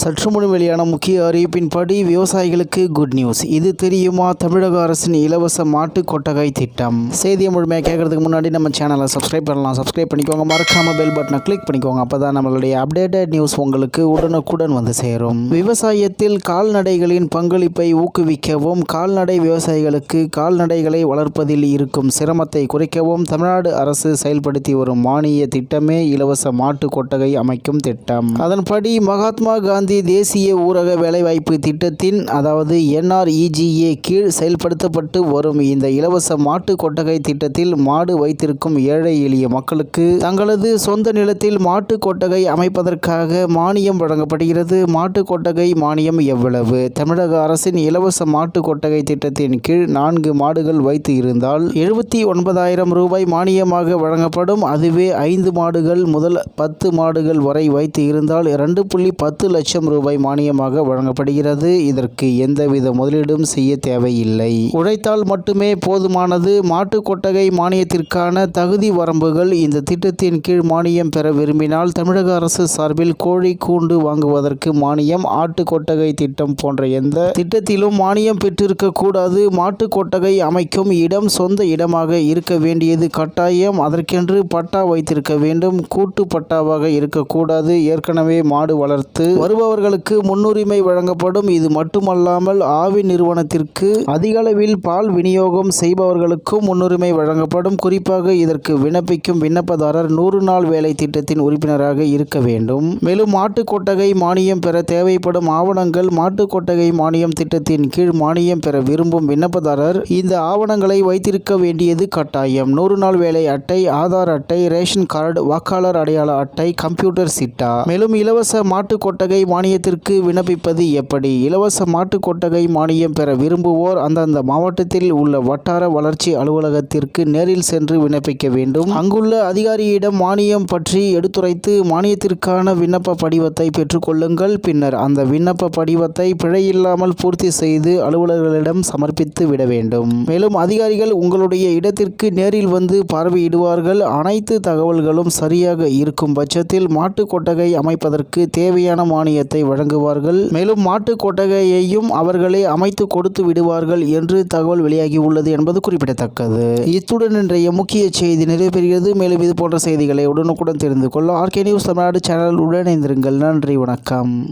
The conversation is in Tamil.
சற்று முன் வெளியான முக்கிய அறிவிப்பின்படி விவசாயிகளுக்கு குட் நியூஸ் இது தெரியுமா? தமிழக அரசின் இலவச மாட்டு கொட்டகை திட்டம். செய்தியை முழுமையாக கேட்கறதுக்கு முன்னாடி நம்ம சேனலை சப்ஸ்கிரைப் பண்ணலாம். சப்ஸ்கிரைப் பண்ணிக்கோங்க. மறக்காம பெல் பட்டனை கிளிக் பண்ணிக்கோங்க. அப்பதான் நம்மளுடைய அப்டேட்டட் நியூஸ் உங்களுக்கு உடனுக்குடன் வந்து சேரும். விவசாயத்தில் கால்நடைகளின் பங்களிப்பை ஊக்குவிக்கவும் கால்நடை விவசாயிகளுக்கு கால்நடைகளை வளர்ப்பதில் இருக்கும் சிரமத்தை குறைக்கவும் தமிழ்நாடு அரசு செயல்படுத்தி வரும் மானிய திட்டமே இலவச மாட்டு கொட்டகை அமைக்கும் திட்டம். அதன்படி மகாத்மா காந்தி தேசிய ஊரக வேலைவாய்ப்பு திட்டத்தின் அதாவது என்ஆர்இஜிஏ கீழ் செயல்படுத்தப்பட்டு வரும் இந்த இலவச மாட்டு கொட்டகை திட்டத்தில் மாடு வைத்திருக்கும் ஏழை எளிய மக்களுக்கு தங்களது சொந்த நிலத்தில் மாட்டு கொட்டகை அமைப்பதற்காக மானியம் வழங்கப்படுகிறது. மாட்டு கொட்டகை மானியம் எவ்வளவு? தமிழக அரசின் இலவச மாட்டு கொட்டகை திட்டத்தின் கீழ் நான்கு மாடுகள் வைத்து இருந்தால் எழுபத்தி ஒன்பதாயிரம் ரூபாய் மானியமாக வழங்கப்படும். அதுவே ஐந்து மாடுகள் முதல் பத்து மாடுகள் வரை வைத்து இருந்தால் இரண்டு புள்ளி பத்து லட்சம் ரூபாய் மானியமாக வழங்கப்படுகிறது. இதற்கு எந்தவித முதலீடும் செய்ய தேவையில்லை. உழைத்தால் மட்டுமே போதுமானது. மாட்டு கொட்டகை மானியத்திற்கான தகுதி வரம்புகள் இந்த திட்டத்தின் கீழ் மானியம் பெற விரும்பினால் தமிழக அரசு சார்பில் கோழி கூண்டு வாங்குவதற்கு மானியம் ஆட்டு கொட்டகை திட்டம் போன்ற எந்த திட்டத்திலும் மானியம் பெற்றிருக்க கூடாது. மாட்டு கொட்டகை அமைக்கும் இடம் சொந்த இடமாக இருக்க வேண்டியது கட்டாயம். அதற்கென்று பட்டா வைத்திருக்க வேண்டும். கூட்டு பட்டாவாக இருக்கக்கூடாது. ஏற்கனவே மாடு வளர்த்து வருபவர்களுக்கு முன்னுரிமை வழங்கப்படும். இது மட்டுமல்லாமல் ஆவி நிறுவனத்திற்கு அதிகளவில் பால் விநியோகம் செய்பவர்களுக்கும் முன்னுரிமை வழங்கப்படும். குறிப்பாக இதற்கு விண்ணப்பிக்கும் விண்ணப்பதாரர் நூறு நாள் வேலை திட்டத்தின் உறுப்பினராக இருக்க வேண்டும். மேலும் மாட்டு கொட்டகை மானியம் பெற தேவைப்படும் ஆவணங்கள் மாட்டு கொட்டகை மானியம் திட்டத்தின் கீழ் மானியம் பெற விரும்பும் விண்ணப்பதாரர் இந்த ஆவணங்களை வைத்திருக்க வேண்டியது கட்டாயம். நூறு நாள் வேலை அட்டை ஆதார் அட்டை ரேஷன் கார்டு வாக்காளர் அடையாள அட்டை கம்ப்யூட்டர் சிட்டா. மேலும் இலவச மாட்டு கொட்டகை மானியத்திற்கு விண்ணப்பிப்பது எப்படி? இலவச மாட்டு கொட்டகை மானியம் பெற விரும்புவோர் அந்தந்த மாவட்டத்தில் உள்ள வட்டார வளர்ச்சி அலுவலகத்திற்கு நேரில் சென்று விண்ணப்பிக்க வேண்டும். அங்குள்ள அதிகாரியிடம் மானியம் பற்றி எடுத்துரைத்து மானியத்திற்கான விண்ணப்ப படிவத்தை பெற்றுக்கொள்ளுங்கள் பின்னர் அந்த விண்ணப்ப படிவத்தை பிழையில்லாமல் பூர்த்தி செய்து அலுவலர்களிடம் சமர்ப்பித்து விட வேண்டும். மேலும் அதிகாரிகள் உங்களுடைய இடத்திற்கு நேரில் வந்து பார்வையிடுவார்கள். அனைத்து தகவல்களும் சரியாக இருக்கும் பட்சத்தில் மாட்டு கொட்டகை அமைப்பதற்கு தேவையான மானியத்தை வழங்குவார்கள். மேலும் மாட்டு கொட்டகையையும் அவர்களே அமைத்து கொடுத்து விடுவார்கள் என்று தகவல் வெளியாகி உள்ளது என்பது குறிப்பிடத்தக்கது. இத்துடன் இன்றைய முக்கிய செய்தி நிறைவேறுகிறது மேலும் இது போன்ற செய்திகளை உடனுக்குடன் தெரிந்து கொள்ள ஆர்கே நியூஸ் தமிழ்நாடு சேனல் உடன் நன்றி வணக்கம்.